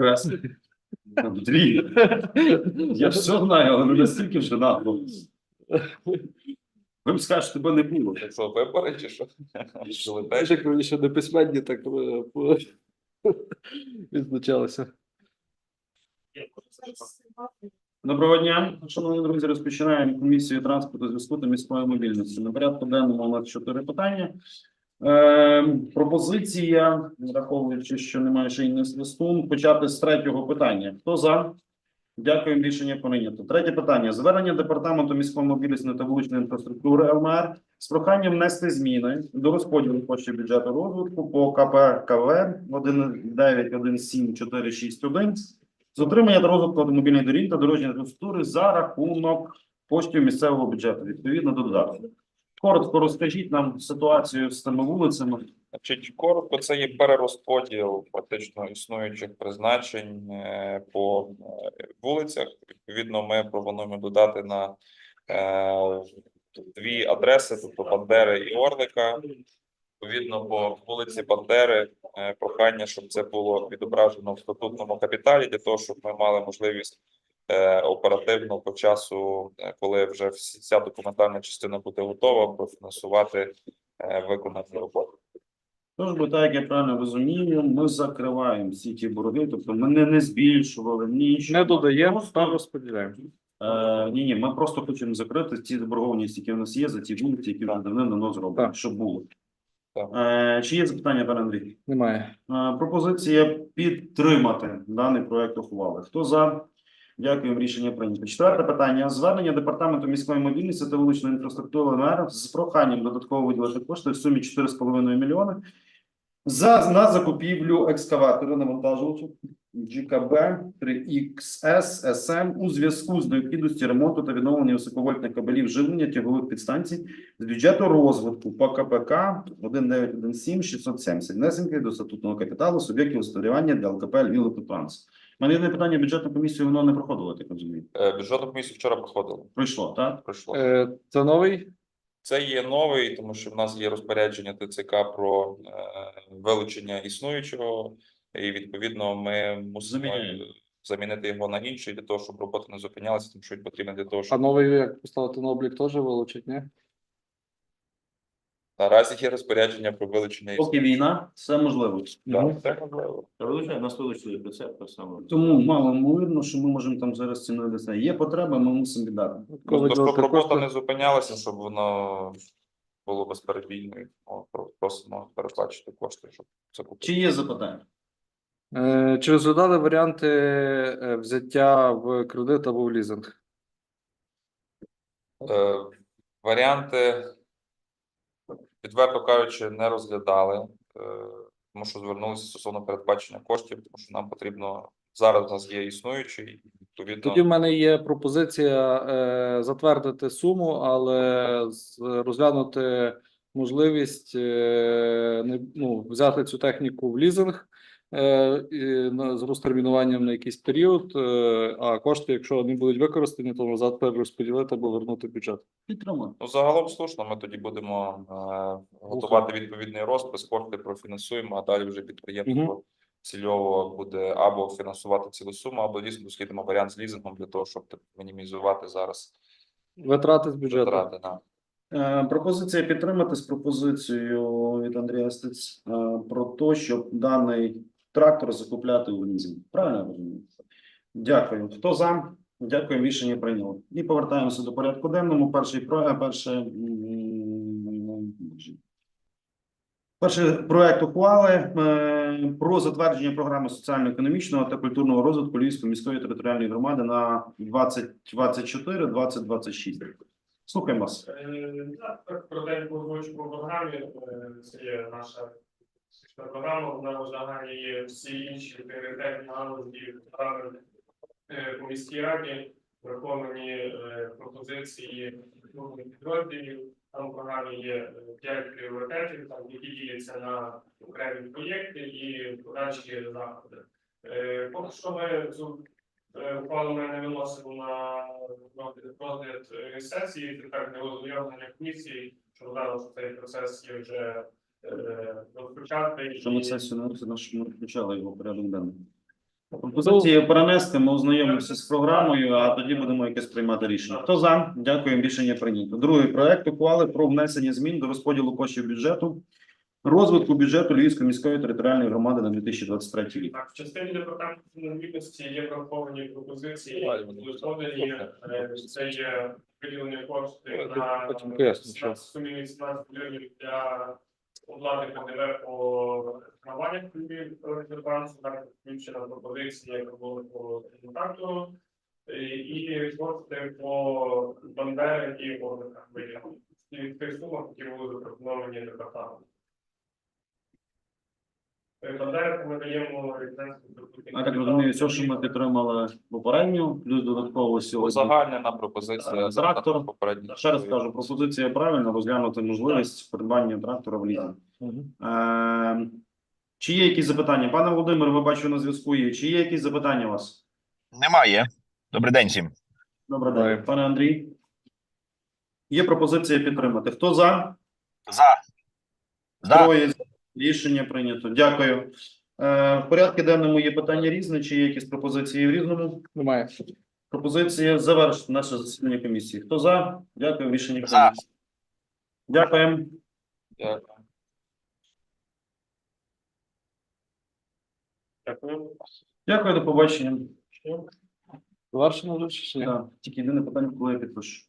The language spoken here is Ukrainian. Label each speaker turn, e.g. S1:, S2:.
S1: Красний. Андрій, я все знаю, але не настільки вже нагло. Ви б скажете, тебе не було.
S2: Це що, вибори чи що?
S3: Теж
S2: теж.
S3: як раніше не письменні, так е, по- відзначалися.
S1: Доброго дня, шановні друзі. Розпочинаємо комісію транспорту зв'язку та міської мобільності. На порядку денному у нас чотири питання. Е, пропозиція, враховуючи, що немає ще інших свистун, почати з третього питання. Хто за? Дякую, рішення прийнято. Третє питання: звернення департаменту міської мобільності та вуличної інфраструктури ЛМР з проханням внести зміни до розподілу коштів бюджету розвитку по КП КВ 1917461 з отримання та розвитку автомобільних доріг та дорожньої інфраструктури за рахунок коштів місцевого бюджету відповідно до додатку. Коротко розкажіть нам ситуацію з тими вулицями.
S2: Значить, коротко, це є перерозподіл фактично існуючих призначень е, по е, вулицях. Відповідно, ми пропонуємо додати на е, дві адреси, тобто Бандери і Орлика. Відповідно, по вулиці Бандери е, прохання, щоб це було відображено в статутному капіталі, для того, щоб ми мали можливість оперативно по часу, е, коли вже вся документальна частина буде готова, профінансувати е, виконані роботи.
S1: Тож, бо так, я правильно розумію, ми закриваємо всі ті борги, тобто ми не, не збільшували нічого.
S3: Не додаємо, та розподіляємо.
S1: Е, ні, ні, ми просто хочемо закрити ті заборгованості, які в нас є за ті вулиці, які вже давним-давно зроблені,
S3: Так.
S1: щоб було.
S2: Так.
S1: Е, чи є запитання, пане Андрій?
S3: Немає.
S1: Е, Пропозиція підтримати даний проект ухвали. Хто за? Дякую, рішення прийнято. Четверте питання. Звернення департаменту міської мобільності та вуличної інфраструктури МР з проханням додатково виділити кошти в сумі 4,5 мільйони за на закупівлю екскаватора навантажувача GKB 3XS SM у зв'язку з необхідністю ремонту та відновлення високовольтних кабелів живлення тягових підстанцій з бюджету розвитку по КПК 1917 670 внесенки до статутного капіталу суб'єктів господарювання для ЛКП Львів Електротранс. У мене єдине питання бюджетну комісію воно не проходило, так розумію.
S2: Е, Бюджетну комісію вчора проходили.
S1: Пройшло, так?
S2: Пройшло.
S3: Е, Це новий?
S2: Це є новий, тому що в нас є розпорядження ТЦК про е, вилучення існуючого, і відповідно ми мусимо
S1: Заміняємо.
S2: замінити його на інший для того, щоб робота не зупинялася, тому що він потрібен для того,
S3: А
S2: щоб
S3: новий як поставити на облік теж вилучить, ні?
S2: Наразі є розпорядження про вилучення
S1: Поки війна, все можливо.
S2: Так, це можливо.
S4: Вилучає нас вилучили про це так само.
S1: Тому мало ймовірно, що ми можемо там зараз ціною десь. Є потреба, ми мусимо віддати.
S2: Тобто, щоб робота не зупинялася, щоб воно було безперебійною. Просимо переплачувати кошти, щоб це купити.
S1: Чи є запитання?
S3: Е, Чи розглядали варіанти е, взяття в кредит або в лізинг?
S2: Е, Варіанти, відверто кажучи, не розглядали, е, тому що звернулися стосовно передбачення коштів, тому що нам потрібно зараз у нас є існуючий, відповідно.
S3: Тоді в мене є пропозиція е, затвердити суму, але розглянути можливість е, не, ну, взяти цю техніку в лізинг з розтермінуванням на якийсь період, е, а кошти, якщо вони будуть використані, то назад перерозподілити або вернути в бюджет.
S1: Підтримую.
S2: Ну, загалом слушно, ми тоді будемо е, готувати відповідний розпис, кошти профінансуємо, а далі вже підприємство цільово буде або фінансувати цілу суму, або дійсно дослідимо варіант з лізингом для того, щоб мінімізувати зараз
S3: Витрати з бюджету.
S2: витрати
S1: Е, Пропозиція підтримати з пропозицією від Андрія Стець е, про те, щоб даний трактор закупляти у лізинг. Правильно я розумію? Дякую. Хто за? Дякую, рішення прийняло. І повертаємося до порядку денному. Перший про е, перше Перший проект ухвали е, про затвердження програми соціально-економічного та культурного розвитку Львівської міської територіальної громади на 2024-2026. Слухаємо вас.
S5: Е, Так, про по програмі, це наша стратегічна програма, вона узагальнює всі інші пріоритетні галузі е, по міській раді, враховані е, пропозиції нових підрозділів. Там в програмі є е, п'ять пріоритетів, там які діляться на окремі проєкти і подальші заходи. Поки що ми цю Ухвалу не виносимо на розгляд- сесії, тепер для ознайомлення комісії, що додало, що цей процес є вже.
S1: Що ми сесію на наш ми включали його порядок денний. Пропозиції перенести, ми ознайомимося з програмою, а тоді будемо якесь приймати рішення. Хто за? Дякую, рішення прийнято. Другий проект ухвали про внесення змін до розподілу коштів бюджету, розвитку бюджету Львівської міської територіальної громади на 2023 рік.
S5: Так, в частині департаменту інвалідності є враховані пропозиції, були подані. Е, Це є виділені кошти на
S3: Потім поясню, що.
S5: 17 сумі 18 мільйонів для оплати ПДВ по трамваях Львів так включена пропозиція, яка була по контакту. І відсотки по Бандери і. І в тих сумах, які були запропоновані департаментом. Бандери ми даємо ліцензію.
S1: Я так розумію, все, що ми підтримали попередньо, плюс додатково сьогодні.
S2: Узагальнена пропозиція
S1: Е, трактор.
S2: за попередній.
S1: Ще раз кажу, пропозиція правильна, розглянути можливість придбання трактора в лізинг. Е, Чи є якісь запитання? Пане Володимир, ви бачу на зв'язку є. Чи є якісь запитання у вас?
S6: Немає. Добрий день всім.
S1: Добре,
S3: Давай.
S1: день. Пане Андрій. Є пропозиція підтримати. Хто за?
S6: За. За.
S1: Троє. за. Рішення прийнято. Дякую. Е, В порядку денному є питання різне. Чи є якісь пропозиції в різному?
S3: Немає.
S1: Пропозиція завершити наше засідання комісії. Хто за? Дякую. Рішення
S6: За.
S1: прийнято. Дякуємо.
S2: Дякую.
S5: Дякую.
S1: Дякую, до побачення.
S3: Завершено вже чи ні?
S1: Так, Тільки єдине питання, коли я підпишу.